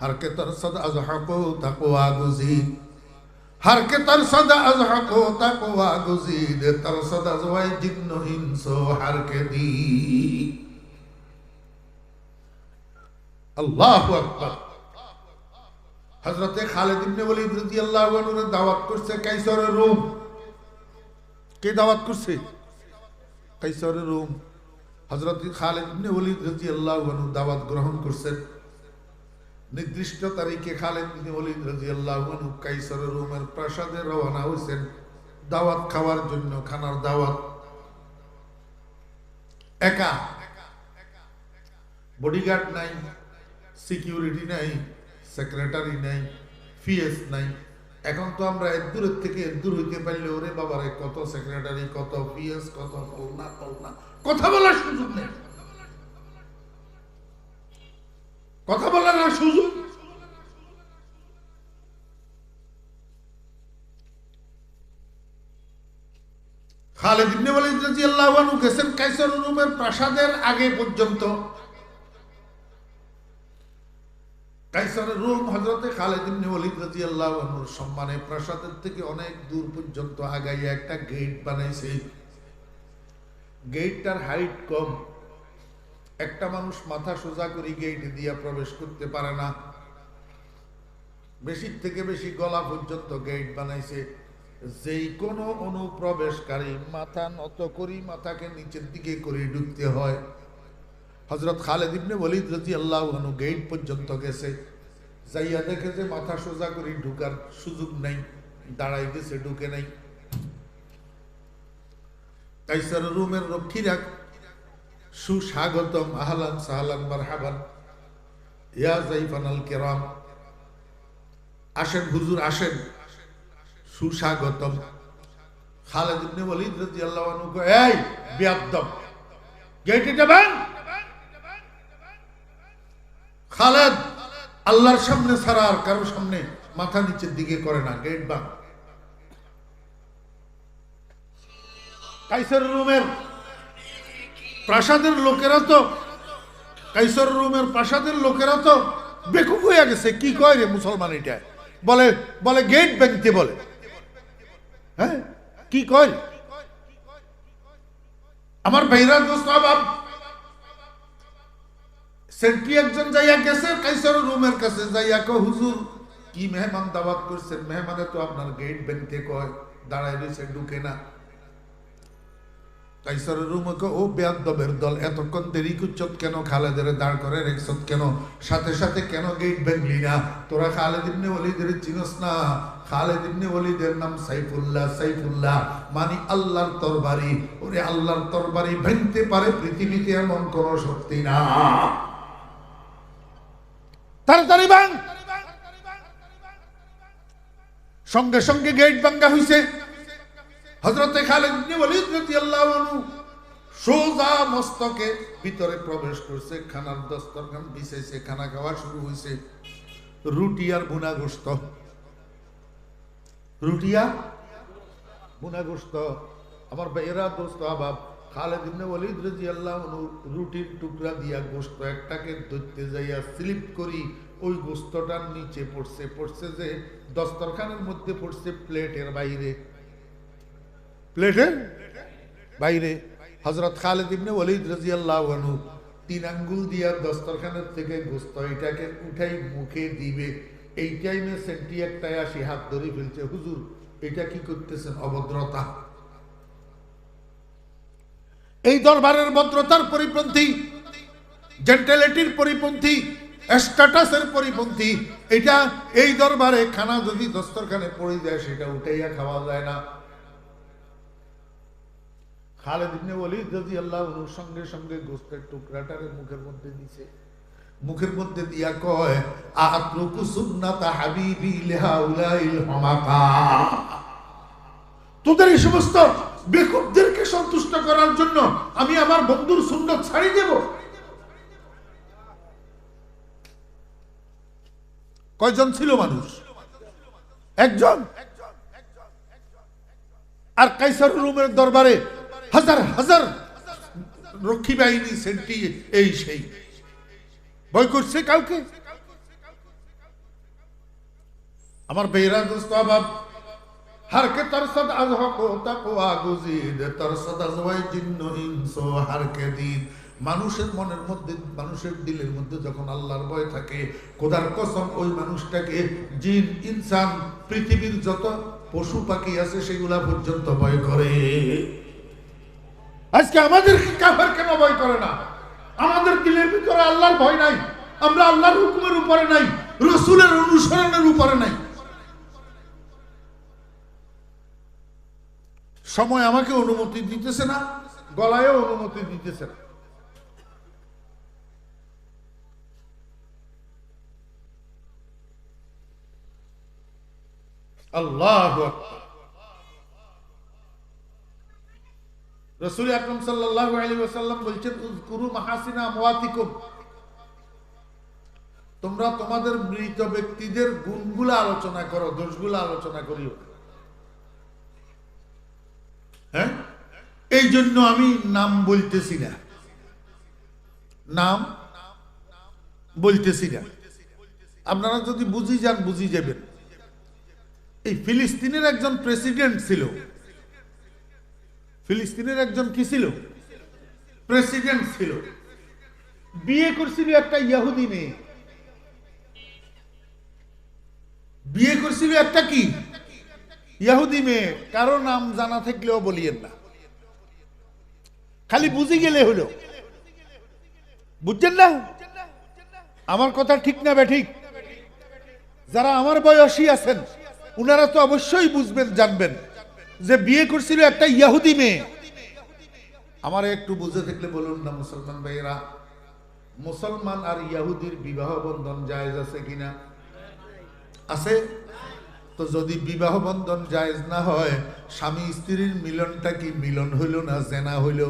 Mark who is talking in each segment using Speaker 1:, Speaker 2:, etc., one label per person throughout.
Speaker 1: ہر کے ترسد از حق و تقوا گزید ہر کے ترسد از حق و تقوا گزید ترسد از وی جن و انس و ہر کے دی اللہ اکبر حضرت خالد ابن ولید رضی اللہ عنہ نے دعوت کرছে কাইসরের Rome কে দাওয়াত করছে কাইসরের Rome হযরত খালিদ ইবনে Walid রাদিয়াল্লাহু আনহু দাওয়াত গ্রহণ করছেন নির্দিষ্ট তারিখে খালেদ ইবনে ওয়ালিদ রাদিয়াল্লাহু আনহু কাইসরের রুমের প্রাসাদে রওনা হয়েছেন। দাওয়াত খাওয়ার জন্য খানার দাওয়াত। একা। বডিগার্ড নাই, সিকিউরিটি নাই, সেক্রেটারি নাই, ফিএস নাই। এখন তো আমরা এক দূরের থেকে এক দূর হইতে পারলে ওরে বাবারে, কত সেক্রেটারি, কত পিএস কত পলনা পলনা কথা বলার সুযোগ নেই। কথা বলার আর সুযোগ খালেদ ইবনে ওয়ালিদ রাদিয়াল্লাহু আনহু গেছেন কাইসার রুমের প্রাসাদের আগে পর্যন্ত। কাইসারের রুম হজরতে খালেদ ইবনে ওয়ালিদ রাদিয়াল্লাহু আনহুর সম্মানে প্রাসাদের থেকে অনেক দূর পর্যন্ত আগাইয়া একটা গেট বানাইছে। গেটটার হাইট কম। একটা মানুষ মাথা সোজা করে গেট দিয়ে প্রবেশ করতে পারে না। বেশি থেকে বেশি গলা পর্যন্ত গেট বানাইছে। যেই কোনো অনুপ্রবেশকারী মাথা নত করি মাথাকে নিচের দিকে করে ঢুকতে হয়। হজরত খালেদ ইবনে ওয়ালিদ রাজি আল্লাহ গেট পর্যন্ত গেছে। যাইয়া দেখে যে মাথা সোজা করে ঢুকার সুযোগ নেই দাঁড়াই গেছে, ঢুকে নাই। কাইসার রুমের রক্ষীরা সুস্বাগতম, আহলান সাহলান, মারহাবান। ইয়া জাইফান আল কেরাম, আসেন, হুজুর আসেন। সুস্বাগতম। খালেদ ইবনে ওয়ালিদ রাদিয়াল্লাহু আনহু এই গেটে খালেদ আল্লাহর সামনে ছাড়া আর সামনে মাথা নিচের দিকে করে না গেট বাং কাইসার রুমের প্রাসাদের লোকেরা তো, কাইসার রুমের প্রাসাদের লোকেরা তো বেকুব হয়ে গেছে। কি কয় রে মুসলমান এটা? বলে বলে গেট ব্যাংকতে বলে। হ্যাঁ? কি কয়? আমার ভাইরা দোস্ত বাপ সেন্ট্রি একজন যাইয়া গেছে, কাইসার রুমের কাছে যাইয়া কো হুজুর, কি মেহমান দাওয়াত করছেন? মেহমানে তো আপনার গেট বেনতে কয়, দাঁড়ায় রয়েছে, ঢুকে না। কাইসারের রুমে কো ও বেয়াদবের দল, এতক্ষণ দেরি কুচ্ছত কেন খালেদের দাঁড় করে কেন? সাথে সাথে কেন গেট বেঙ্গলি না? তোরা চিনস না? নাম সাইফুল্লাহ সাইফুল্লাহ। মানে আল্লাহর তরবারি। ওরে আল্লাহর তরবারি ভেঙতে পারে পৃথিবীতে এমন কোন শক্তি না। সঙ্গে সঙ্গে গেট ভাঙ্গা হইছে। হজরতে খালেদ সোজা মস্তকে ভিতরে প্রবেশ করছে, খানার দস্তরখান বিছাইছে, খানা খাওয়া শুরু হইছে। রুটি আর বুনা গোস্ত রুটি আর বুনা গোস্ত আমার বেয়েরা দোস্ত, আবাব, খালেদ ইবনে ওয়ালিদ রাদিয়াল্লাহু আনহু রুটির টুকরা দিয়া গোস্ত একটাকে ধরতে যাইয়া স্লিপ করি, ওই গোস্তটার নিচে পড়ছে পড়ছে যে দস্তরখানের মধ্যে পড়ছে প্লেটের বাইরে। প্লেটের বাইরে। হজরত খালেদ ইবনে ওয়ালিদ রাদিয়াল্লাহু আনহু তিন আঙ্গুল দিয়া দস্তরখানের থেকে গোস্ত এটাকে উঠাই মুখে দিবে। এই টাইমে সেন্টি একটাই আসি হাত ধরে ফেলছে। হুজুর, এটা কি করতেছেন? অভদ্রতা। এই দরবারের ভদ্রতার পরিপন্থী জেন্টালিটির পরিপন্থী স্ট্যাটাসের পরিপন্থী, এটা এই দরবারে খানা যদি দস্তরখানে পড়ে যায়, সেটা উঠাইয়া খাওয়া যায় না। খালেদ ইবনে ওয়ালিদ রাদিয়াল্লাহু আনহু সঙ্গে সঙ্গে গোস্তের টুকরাটারে মুখের মধ্যে দিছে। মুখের মধ্যে দিয়া কয়, আতরুকু সুন্নাতা হাবিবি হুমাকা। তোদের এই সমস্ত বেকুবদেরকে সন্তুষ্ট করার জন্য আমি আমার বন্ধুর সুন্নত ছাড়ি দেব। কয়জন ছিল মানুষ? একজন? আর কাইসার রুমের দরবারে হাজার হাজার রক্ষী বাহিনী সেন্টি এই সেই। ভয় করছে কাউকে? আমার বেহরা দোস্ত আবাব হার কে তরসদ আজ হক তাকওয়া গুজিদ তরসদ আজ ওয়াই জিন্ন ইনসো হার দিন। মানুষের মনের মধ্যে, মানুষের দিলের মধ্যে যখন আল্লাহর ভয় থাকে, খোদার কসম, ওই মানুষটাকে জিন, ইনসান, পৃথিবীর যত পশু পাখি আছে, সেগুলা পর্যন্ত ভয় করে। আজকে আমাদের কাফের কেন ভয় করে না? আমাদের দিলের ভিতরে আল্লাহর ভয় নাই। আমরা আল্লাহর হুকুমের উপরে নাই, রসুলের অনুসরণের উপরে নাই। সময় আমাকে অনুমতি দিতেছে না, গলায়ও অনুমতি দিতেছে না। আল্লাহ রসুল আকরম সাল্লাহ আলী ওসাল্লাম বলছেন উজকুরু মাহাসিনা মোয়াতিকুম তোমরা তোমাদের মৃত ব্যক্তিদের গুণগুলো আলোচনা করো, দোষগুলো আলোচনা করিও। হ্যাঁ? এই জন্য আমি নাম বলতেছি না। নাম বলতেছি না। আপনারা যদি বুঝি যান, বুঝি যাবেন। এই ফিলিস্তিনের একজন প্রেসিডেন্ট ছিল। ফিলিস্তিনের একজন কি ছিল? প্রেসিডেন্ট ছিল। বিয়ে করছিল একটা ইয়াহুদি মেয়ে। বিয়ে করছিল একটা কি? ইয়াহুদি মেয়ে। কারও নাম জানা থাকলেও বলিয়েন না। খালি বুঝে গেলে হলো। বুঝছেন না? আমার কথা ঠিক না ঠিক? যারা আমার বয়সী আছেন, উনারা তো অবশ্যই বুঝবেন, জানবেন। যে বিয়ে করছিল একটা ইয়াহুদি মেয়ে। আমার একটু বুঝে থাকলে বলুন না, মুসলমান ভাইয়েরা। মুসলমান আর ইয়াহুদির বিবাহ বন্ধন জায়েজ আছে কিনা? আছে? তো যদি বিবাহ বন্ধন জায়েজ না হয়, স্বামী স্ত্রীর মিলনটা কি মিলন হইল না জেনা হইল?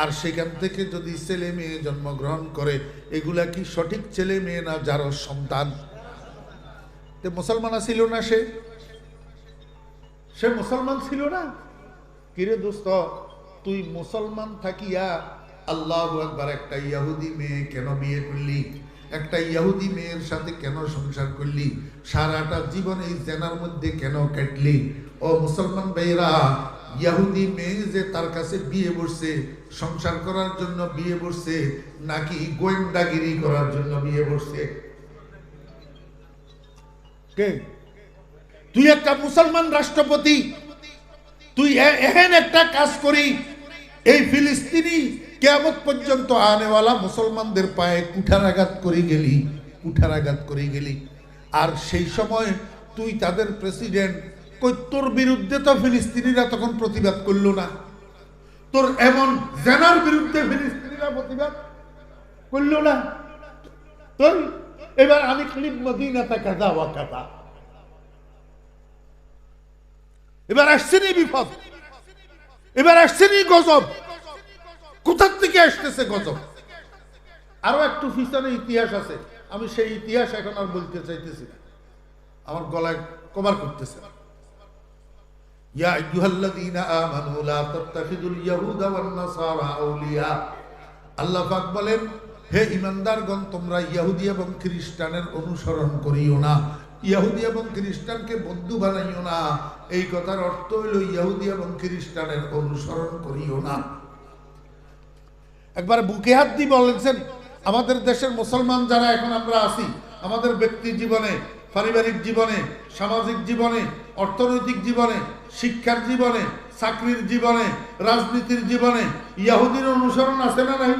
Speaker 1: আর সেখান থেকে যদি ছেলে মেয়ে জন্মগ্রহণ করে, এগুলা কি সঠিক ছেলে মেয়ে না যার সন্তান? মুসলমান ছিল না সে? সে মুসলমান ছিল না। কিরে দোস্ত, তুই মুসলমান থাকিয়া আল্লাহ একবার একটা ইয়াহুদি মেয়ে কেন বিয়ে করলি? একটা ইয়াহুদি মেয়ের সাথে কেন সংসার করলি? সারাটা জীবন এই জেনার মধ্যে কেন কাটলি? ও মুসলমান ভাইরা ইয়াহুদি মেয়ে যে তার কাছে বিয়ে বসছে, সংসার করার জন্য বিয়ে বসছে, নাকি গোয়েন্দাগিরি করার জন্য বিয়ে বসছে? কে? তুই একটা মুসলমান রাষ্ট্রপতি, তুই এহেন একটা কাজ করি, এই ফিলিস্তিনি কেমন পর্যন্ত আনেওয়ালা মুসলমানদের পায়ে কুঠারাঘাত করে গেলি, কুঠারাঘাত করে গেলি। আর সেই সময় তুই তাদের প্রেসিডেন্ট, কই তোর বিরুদ্ধে তো ফিলিস্তিনিরা তখন প্রতিবাদ করল না। তোর এমন জেনার বিরুদ্ধে ফিলিস্তিনিরা প্রতিবাদ করল না। তোর এবার আমি খালি মদিনাটা কাদা ওয়া কাদা এবার আসছেনি বিপদ। এবার আসছেনি গজব। কোথার থেকে আসতেছে গজব? আরও একটু পিছনে ইতিহাস আছে। আমি সেই ইতিহাস এখন আর বলতে চাইতেছি না। আমার গলায় কভার করতেছে। ইয়াহুদা খ্রিস্টানের অনুসরণ করিও না। ইহুদি এবং খ্রিস্টানকে বন্ধু বানাইও না। এই কথার অর্থ হইল ইহুদি এবং খ্রিস্টানের অনুসরণ করিও না। একবার বুকে হাত দিয়ে বলেছেন আমাদের দেশের মুসলমান যারা এখন আমরা আছি, আমাদের ব্যক্তি জীবনে, পারিবারিক জীবনে, সামাজিক জীবনে, অর্থনৈতিক জীবনে, শিক্ষার জীবনে, চাকরির জীবনে, রাজনীতির জীবনে ইয়াহুদির অনুসরণ আছে না নাই?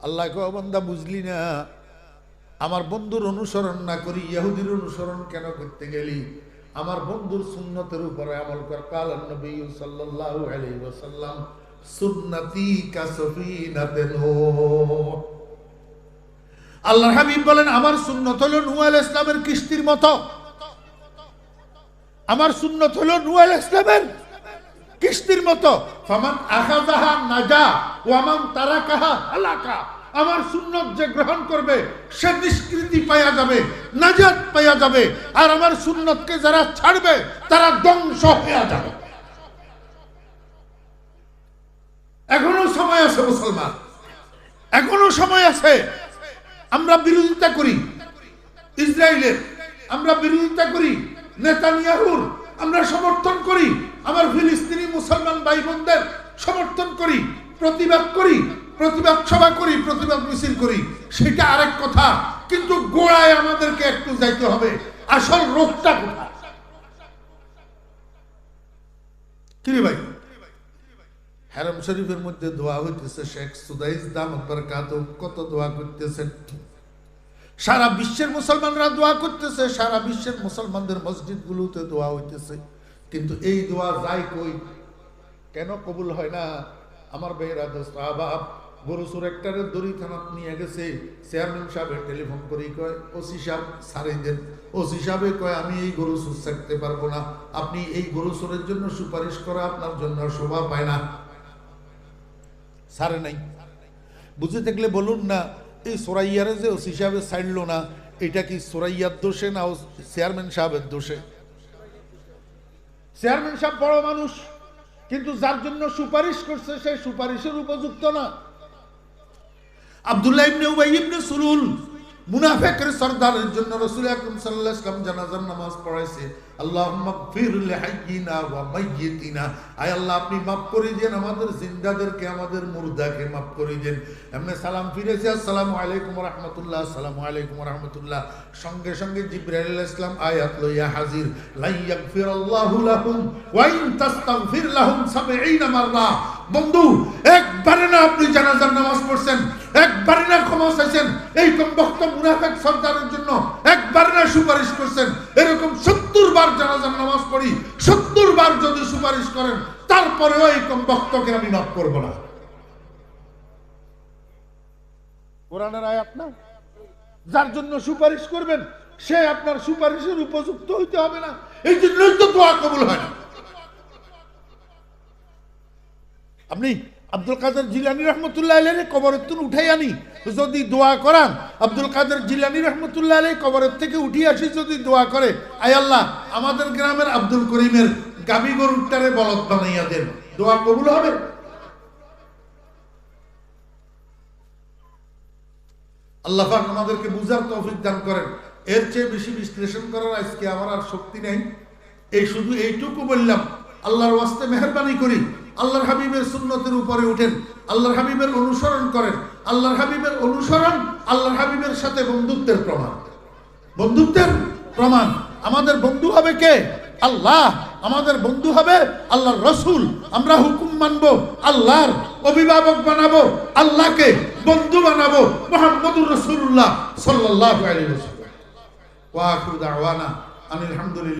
Speaker 1: আল্লাহ বুঝলি না আমার বন্ধুর অনুসরণ না করি ইহুদির অনুসরণ কেন করতে গেলি? আমার বন্ধুর সুন্নতের উপরে আমল কর। কাল নবী সাল্লাল্লাহু আলাইহি ওয়াসাল্লাম, সুন্নতি কাসফিনাতে আল্লাহ হাবিব বলেন, আমার সুন্নত হলো নূহ আলাইহিস ইসলামের কিস্তির মতো। আমার সুন্নত হলো নূহ আলাইহিস ইসলামের কিস্তির মতো। ফামান আখাযাহা নাজা ওয়ামান তারাকাহা হালাকা। আমার সুন্নত যে গ্রহণ করবে, সে নিষ্কৃতি পাওয়া যাবে, নাজাত পাওয়া যাবে, আর আমার সুন্নতকে যারা ছাড়বে, তারা ধ্বংস হয়ে যাবে। এখনও সময় আছে মুসলমান। এখনও সময় আছে। আমরা বিরোধিতা করি। ইসরায়েলের আমরা বিরোধিতা করি। নেতানিয়াহুর আমরা সমর্থন করি। আমার ফিলিস্তিনি মুসলমান ভাই বোনদের সমর্থন করি। প্রতিবাদ করি। প্রতিবাদ সভা করি, প্রতিবাদ মিছিল করি, সেটা আরেক কথা। কিন্তু গোড়ায় আমাদেরকে একটু যাইতে হবে। আসল রোগটা কোথায়? শরীফের মধ্যে দোয়া হইতেছে, শেখ কত দোয়া করতেছেন? সারা বিশ্বের মুসলমানরা দোয়া করতেছে, সারা বিশ্বের মুসলমানদের মসজিদগুলোতে দোয়া হইতেছে। কিন্তু এই দোয়া যাই কই? কেন কবুল হয় না? আমার বেহরা দোস্ত, আবাব গরুসুর একটারে দড়ি থানাত নিয়ে গেছে, চেয়ারম্যান সাহেবের টেলিফোন করি কয়, ওসি সাহেব সারে দেন। ওসি সাহেবে কয়, আমি এই গরু সুর থাকতে পারব না। আপনি এই গরু সুরের জন্য সুপারিশ করা আপনার জন্য শোভা পায় না। সারে নাই। বুঝে থাকলে বলুন না, এই সোরাইয়ারে যে ওসি সাহেবে ছাড়লো না, এটা কি সোরাইয়ার দোষে না ও চেয়ারম্যান সাহেবের দোষে? চেয়ারম্যান সাহেব বড় মানুষ, কিন্তু যার জন্য সুপারিশ করছে, সে সুপারিশের উপযুক্ত না। আব্দুল্লাহ ইবনে উবাই ইবনে সুলুল সরদারের জন্য জানাজার নামাজ পড়াইছে। ওয়া মাইয়িতিনা। আয় আল্লাহ, আপনি করে দেন আমাদের জিন্দাদেরকে, আমাদের মুর্দাকে করে দেন সালাম আসসালামু আলাইকুম রাহমাতুল্লাহ, আসসালামু আলাইকুম রাহমাতুল্লাহ। সঙ্গে সঙ্গে জিবরাইল আয়াত লইয়া হাজির। লা ইয়াগফিরাল্লাহু লাহুম ওয়া ইন তাস্তাগফির লাহুম 70 মাররা। বন্ধু একবারে না আপনি জানাজার নামাজ পড়ছেন, একবারে না ক্ষমা চাইছেন, এই কমবক্ত মুনাফিক সর্দারের জন্য একবারে না সুপারিশ করছেন, এরকম সত্তর বার জানাজার নামাজ পড়ি, সত্তর বার যদি সুপারিশ করেন, তারপরেও এই কমবক্তকে আমি মাফ করব না। কোরআনের আয়াত না? যার জন্য সুপারিশ করবেন, সে আপনার সুপারিশের উপযুক্ত হইতে হবে না। এই জন্যই তো দোয়া কবুল হয় না। আপনি আব্দুল কাদের জিলানি রহমতুল্লাহ আলী কবরের উঠাই আনি, যদি দোয়া করান। আব্দুল কাদের জিলানি রহমতুল্লাহ কবরের থেকে উঠিয়ে আসি, যদি দোয়া করে, আয় আল্লাহ, আমাদের গ্রামের আব্দুল করিমের গাবি গরুটারে বলদ বানাইয়া দেন। দোয়া কবুল হবে? আল্লাহ আমাদেরকে বুঝার তৌফিক দান করেন। এর চেয়ে বেশি বিশ্লেষণ করার আজকে আমার আর শক্তি নেই। এই শুধু এইটুকু বললাম, আল্লাহর ওয়াস্তে মেহরবানি করি। আল্লাহর হাবিবের সুন্নতের উপরে উঠেন, আল্লাহর হাবিবের অনুসরণ করেন, আল্লাহর হাবিবের অনুসরণ আল্লাহর হাবিবের সাথে বন্ধুত্বের প্রমাণ। বন্ধুত্বের প্রমাণ। আমাদের বন্ধু হবে কে? আল্লাহ। আমাদের বন্ধু হবে আল্লাহর রসুল। আমরা হুকুম মানবো, আল্লাহর অভিভাবক বানাবো, আল্লাহকে বন্ধু বানাবো, মোহাম্মদুর রসুল্লাহ সাল্লাহ আলী রসুল ওয়াকুদ আওয়ানা আনিল হামদুলিল্লাহ।